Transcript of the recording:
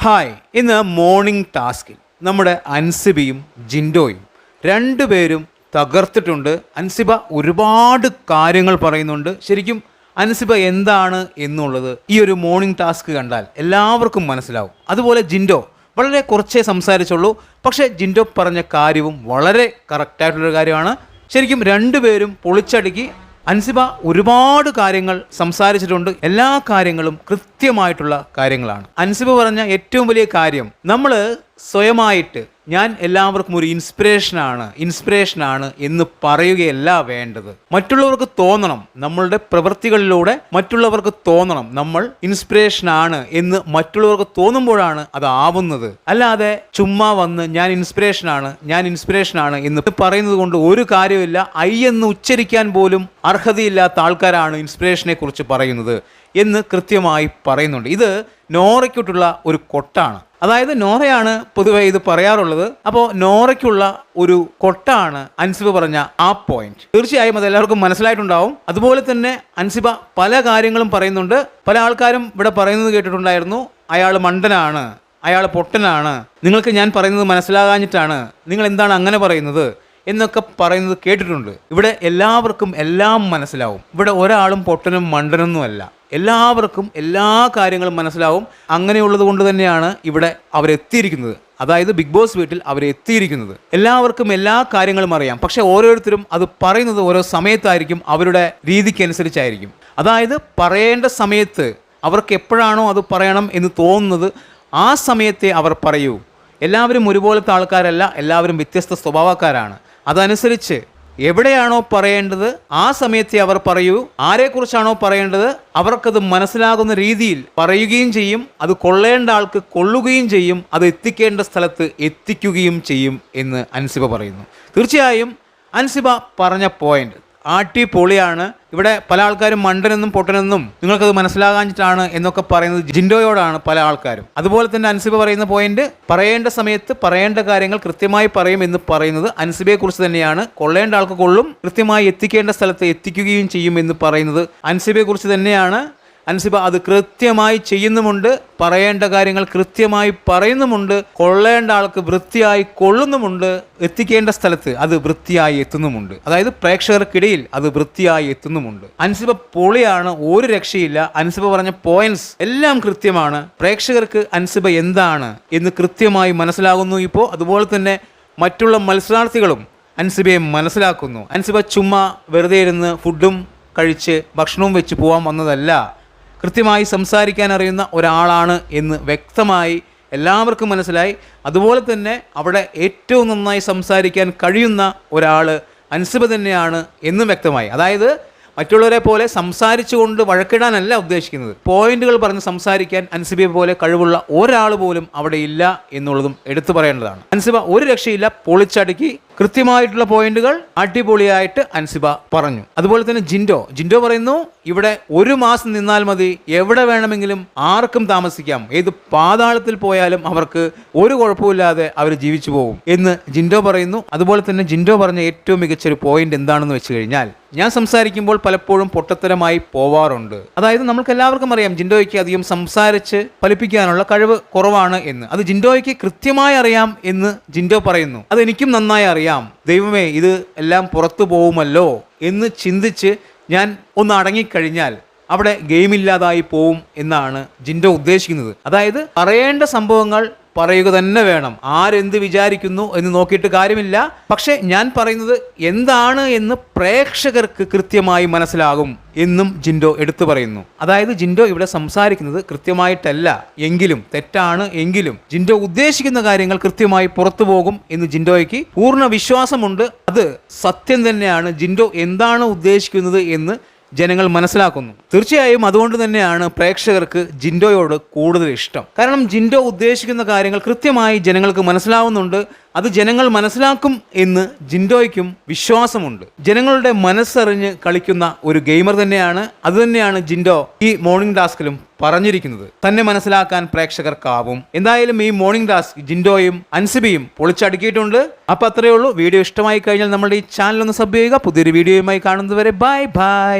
Hi ഇന്ന് morning ടാസ്കിൽ നമ്മുടെ അൻസിബിയും ജിൻഡോയും രണ്ടുപേരും തകർത്തിട്ടുണ്ട്. അൻസിബ ഒരുപാട് കാര്യങ്ങൾ പറയുന്നുണ്ട്. ശരിക്കും അൻസിബ എന്താണ് എന്നുള്ളത് ഈ ഒരു മോർണിംഗ് ടാസ്ക് കണ്ടാൽ എല്ലാവർക്കും മനസ്സിലാവും. അതുപോലെ ജിൻഡോ വളരെ കുറച്ചേ സംസാരിച്ചുള്ളൂ. പക്ഷേ ജിൻഡോ പറഞ്ഞ കാര്യവും വളരെ കറക്റ്റായിട്ടുള്ളൊരു കാര്യമാണ്. ശരിക്കും രണ്ടുപേരും പൊളിച്ചടുക്കി അൻസിബ ഒരുപാട് കാര്യങ്ങൾ സംസാരിച്ചിട്ടുണ്ട്. എല്ലാ കാര്യങ്ങളും കൃത്യമായിട്ടുള്ള കാര്യങ്ങളാണ്. അൻസിബ പറഞ്ഞ ഏറ്റവും വലിയ കാര്യം നമ്മൾ സ്വയമായിട്ട് ഞാൻ എല്ലാവർക്കും ഒരു ഇൻസ്പിറേഷനാണ് ഇൻസ്പിറേഷനാണ് എന്ന് പറയുകയല്ല വേണ്ടത്. മറ്റുള്ളവർക്ക് തോന്നണം നമ്മളുടെ പ്രവൃത്തികളിലൂടെ മറ്റുള്ളവർക്ക് തോന്നണം നമ്മൾ ഇൻസ്പിറേഷനാണ് എന്ന് മറ്റുള്ളവർക്ക് തോന്നുമ്പോഴാണ് അത് ആവുന്നത്. അല്ലാതെ ചുമ്മാ വന്ന് ഞാൻ ഇൻസ്പിറേഷനാണ് ഞാൻ ഇൻസ്പിറേഷനാണ് എന്ന് പറയുന്നത് കൊണ്ട് ഒരു കാര്യമില്ല ഐ എന്ന് ഉച്ചരിക്കാൻ പോലും അർഹതയില്ലാത്ത ആൾക്കാരാണ് ഇൻസ്പിറേഷനെ കുറിച്ച് പറയുന്നത് എന്ന് കൃത്യമായി പറയുന്നുണ്ട്. ഇത് നോറയ്ക്കൊട്ടുള്ള ഒരു കൊട്ടാണ്. അതായത് നോറയാണ് പൊതുവെ ഇത് പറയാറുള്ളത്. അപ്പോൾ നോറയ്ക്കുള്ള ഒരു കൊട്ടാണ് അൻസിബ പറഞ്ഞ ആ പോയിന്റ് തീർച്ചയായും അത് എല്ലാവർക്കും മനസ്സിലായിട്ടുണ്ടാവും. അതുപോലെ തന്നെ അൻസിബ പല കാര്യങ്ങളും പറയുന്നുണ്ട്. പല ആൾക്കാരും ഇവിടെ പറയുന്നത് കേട്ടിട്ടുണ്ടായിരുന്നു. അയാൾ മണ്ടനാണ്. അയാൾ പൊട്ടനാണ്. നിങ്ങൾക്ക് ഞാൻ പറയുന്നത് മനസ്സിലാകാഞ്ഞിട്ടാണ്. നിങ്ങൾ എന്താണ് അങ്ങനെ പറയുന്നത്? എന്നൊക്കെ പറയുന്നത് കേട്ടിട്ടുണ്ട്. ഇവിടെ എല്ലാവർക്കും എല്ലാം മനസ്സിലാവും. ഇവിടെ ഒരാളും പൊട്ടനും മണ്ടനൊന്നുമല്ല. എല്ലാവർക്കും എല്ലാ കാര്യങ്ങളും മനസ്സിലാവും. അങ്ങനെയുള്ളത് കൊണ്ട് തന്നെയാണ് ഇവിടെ അവരെത്തിയിരിക്കുന്നത്. അതായത് ബിഗ് ബോസ് വീട്ടിൽ അവരെത്തിയിരിക്കുന്നത്. എല്ലാവർക്കും എല്ലാ കാര്യങ്ങളും അറിയാം. പക്ഷേ ഓരോരുത്തരും അത് പറയുന്നത് ഓരോ സമയത്തായിരിക്കും അവരുടെ രീതിക്കനുസരിച്ചായിരിക്കും. അതായത് പറയേണ്ട സമയത്ത് അവർക്ക് എപ്പോഴാണോ അത് പറയണം എന്ന് തോന്നുന്നത് ആ സമയത്തെ അവർ പറയൂ. എല്ലാവരും ഒരുപോലത്തെ ആൾക്കാരല്ല എല്ലാവരും വ്യത്യസ്ത സ്വഭാവക്കാരാണ്. അതനുസരിച്ച് എവിടെയാണോ പറയേണ്ടത് ആ സമയത്തെ അവർ പറയൂ. ആരെക്കുറിച്ചാണോ പറയേണ്ടത് അവർക്കത് മനസ്സിലാകുന്ന രീതിയിൽ പറയുകയും ചെയ്യും. അത് കൊള്ളേണ്ട ആൾക്ക് കൊള്ളുകയും ചെയ്യും. അത് എത്തിക്കേണ്ട സ്ഥലത്ത് എത്തിക്കുകയും ചെയ്യും എന്ന് അൻസിബ പറയുന്നു. തീർച്ചയായും അൻസിബ പറഞ്ഞ പോയിന്റ് ആട്ടി പൊളിയാണ് ഇവിടെ പല ആൾക്കാരും മണ്ടനെന്നും പൊട്ടനെന്നും നിങ്ങൾക്കത് മനസ്സിലാകാഞ്ഞിട്ടാണ് എന്നൊക്കെ പറയുന്നത് ജിൻഡോയോടാണ് പല ആൾക്കാരും. അതുപോലെ തന്നെ അൻസിബ പറയുന്ന പോയിന്റ് പറയേണ്ട സമയത്ത് പറയേണ്ട കാര്യങ്ങൾ കൃത്യമായി പറയും എന്ന് പറയുന്നത് അൻസിബയെ കുറിച്ച് തന്നെയാണ്. കൊള്ളേണ്ട ആൾക്ക് കൊള്ളും കൃത്യമായി എത്തിക്കേണ്ട സ്ഥലത്ത് എത്തിക്കുകയും ചെയ്യും എന്ന് പറയുന്നത് അൻസിബയെ കുറിച്ച് തന്നെയാണ്. അൻസിബ അത് കൃത്യമായി ചെയ്യുന്നുമുണ്ട് പറയേണ്ട കാര്യങ്ങൾ കൃത്യമായി പറയുന്നുമുണ്ട് കൊള്ളേണ്ട ആൾക്ക് വൃത്തിയായി കൊള്ളുന്നുമുണ്ട് എത്തിക്കേണ്ട സ്ഥലത്ത് അത് വൃത്തിയായി എത്തുന്നുമുണ്ട്. അതായത് പ്രേക്ഷകർക്കിടയിൽ അത് വൃത്തിയായി എത്തുന്നുമുണ്ട്. അൻസിബ പൊളിയാണ് ഒരു രക്ഷയില്ല. അൻസിബ പറഞ്ഞ പോയിന്റ്സ് എല്ലാം കൃത്യമാണ്. പ്രേക്ഷകർക്ക് അൻസിബ എന്താണ് എന്ന് കൃത്യമായി മനസ്സിലാകുന്നു ഇപ്പോൾ അതുപോലെ തന്നെ മറ്റുള്ള മത്സരാർത്ഥികളും അൻസിബയെ മനസ്സിലാക്കുന്നു. അൻസിബ ചുമ്മാ വെറുതെ ഇരുന്ന് ഫുഡും കഴിച്ച് ഭക്ഷണവും വെച്ച് പോകാൻ വന്നതല്ല. കൃത്യമായി സംസാരിക്കാൻ അറിയുന്ന ഒരാളാണ് എന്ന് വ്യക്തമായി എല്ലാവർക്കും മനസ്സിലായി. അതുപോലെ തന്നെ അവിടെ ഏറ്റവും നന്നായി സംസാരിക്കാൻ കഴിയുന്ന ഒരാൾ അൻസിബ തന്നെയാണ് എന്നും വ്യക്തമായി. അതായത് മറ്റുള്ളവരെ പോലെ സംസാരിച്ചുകൊണ്ട് വഴക്കിടാനല്ല ഉദ്ദേശിക്കുന്നത്. പോയിന്റുകൾ പറഞ്ഞ് സംസാരിക്കാൻ അൻസിബയെ പോലെ കഴിവുള്ള ഒരാൾ പോലും അവിടെ ഇല്ല എന്നുള്ളതും എടുത്തു പറയേണ്ടതാണ്. അൻസിബ ഒരു രക്ഷയില്ല പൊളിച്ചടുക്കി കൃത്യമായിട്ടുള്ള പോയിന്റുകൾ അടിപൊളിയായിട്ട് അൻസിബ പറഞ്ഞു. അതുപോലെ തന്നെ ജിൻഡോ. ജിൻഡോ പറയുന്നു ഇവിടെ ഒരു മാസം നിന്നാൽ മതി. എവിടെ വേണമെങ്കിലും ആർക്കും താമസിക്കാം. ഏത് പാതാളത്തിൽ പോയാലും അവർക്ക് ഒരു കുഴപ്പമില്ലാതെ അവർ ജീവിച്ചു പോകും. എന്ന് ജിൻഡോ പറയുന്നു. അതുപോലെ തന്നെ ജിൻഡോ പറഞ്ഞ ഏറ്റവും മികച്ചൊരു പോയിന്റ് എന്താണെന്ന് വെച്ച് കഴിഞ്ഞാൽ ഞാൻ സംസാരിക്കുമ്പോൾ പലപ്പോഴും പൊട്ടത്തരമായി പോവാറുണ്ട്. അതായത് നമുക്ക് എല്ലാവർക്കും അറിയാം ജിൻഡോയ്ക്ക് അധികം സംസാരിച്ച് ഫലിപ്പിക്കാനുള്ള കഴിവ് കുറവാണ് എന്ന്. അത് ജിൻഡോയ്ക്ക് കൃത്യമായി അറിയാം എന്ന് ജിൻഡോ പറയുന്നു. അത് എനിക്കും നന്നായി അറിയാം. ദൈവമേ ഇത് എല്ലാം പുറത്തു പോകുമല്ലോ എന്ന് ചിന്തിച്ച് ഞാൻ ഒന്ന് അടങ്ങിക്കഴിഞ്ഞാൽ അവിടെ ഗെയിമില്ലാതായി പോവും എന്നാണ് ജിൻഡോ ഉദ്ദേശിക്കുന്നത്. അതായത് പറയേണ്ട സംഭവങ്ങൾ പറയുക തന്നെ വേണം. ആരെന്ത് വിചാരിക്കുന്നു എന്ന് നോക്കിയിട്ട് കാര്യമില്ല. പക്ഷെ ഞാൻ പറയുന്നത് എന്താണ് എന്ന് പ്രേക്ഷകർക്ക് കൃത്യമായി മനസ്സിലാകും എന്നും ജിൻഡോ എടുത്തു പറയുന്നു. അതായത് ജിൻഡോ ഇവിടെ സംസാരിക്കുന്നത് കൃത്യമായിട്ടല്ല. എങ്കിലും തെറ്റാണ് എങ്കിലും ജിൻഡോ ഉദ്ദേശിക്കുന്ന കാര്യങ്ങൾ കൃത്യമായി പുറത്തു പോകും എന്ന് ജിൻഡോയ്ക്ക് പൂർണ വിശ്വാസമുണ്ട്. അത് സത്യം തന്നെയാണ്. ജിൻഡോ എന്താണ് ഉദ്ദേശിക്കുന്നത് എന്ന് ജനങ്ങൾ മനസ്സിലാക്കുന്നു. തീർച്ചയായും അതുകൊണ്ട് തന്നെയാണ് പ്രേക്ഷകർക്ക് ജിൻഡോയോട് കൂടുതൽ ഇഷ്ടം. കാരണം ജിൻഡോ ഉദ്ദേശിക്കുന്ന കാര്യങ്ങൾ കൃത്യമായി ജനങ്ങൾക്ക് മനസ്സിലാവുന്നുണ്ട്. അത് ജനങ്ങൾ മനസ്സിലാക്കും എന്ന് ജിൻഡോയ്ക്കും വിശ്വാസമുണ്ട്. ജനങ്ങളുടെ മനസ്സറിഞ്ഞ് കളിക്കുന്ന ഒരു ഗെയിമർ തന്നെയാണ് അതുതന്നെയാണ് ജിൻഡോ ഈ മോർണിംഗ് ടാസ്കിലും പറഞ്ഞിരിക്കുന്നത്. തന്നെ മനസ്സിലാക്കാൻ പ്രേക്ഷകർക്കാവും. എന്തായാലും ഈ മോർണിംഗ് ടാസ്ക് ജിൻഡോയും അൻസിബിയും പൊളിച്ചടുക്കിയിട്ടുണ്ട്. അപ്പൊ അത്രയേ ഉള്ളൂ. വീഡിയോ ഇഷ്ടമായി കഴിഞ്ഞാൽ നമ്മുടെ ഈ ചാനൽ ഒന്ന് സബ് ചെയ്യുക. പുതിയൊരു വീഡിയോയുമായി കാണുന്നതുവരെ ബൈ ബൈ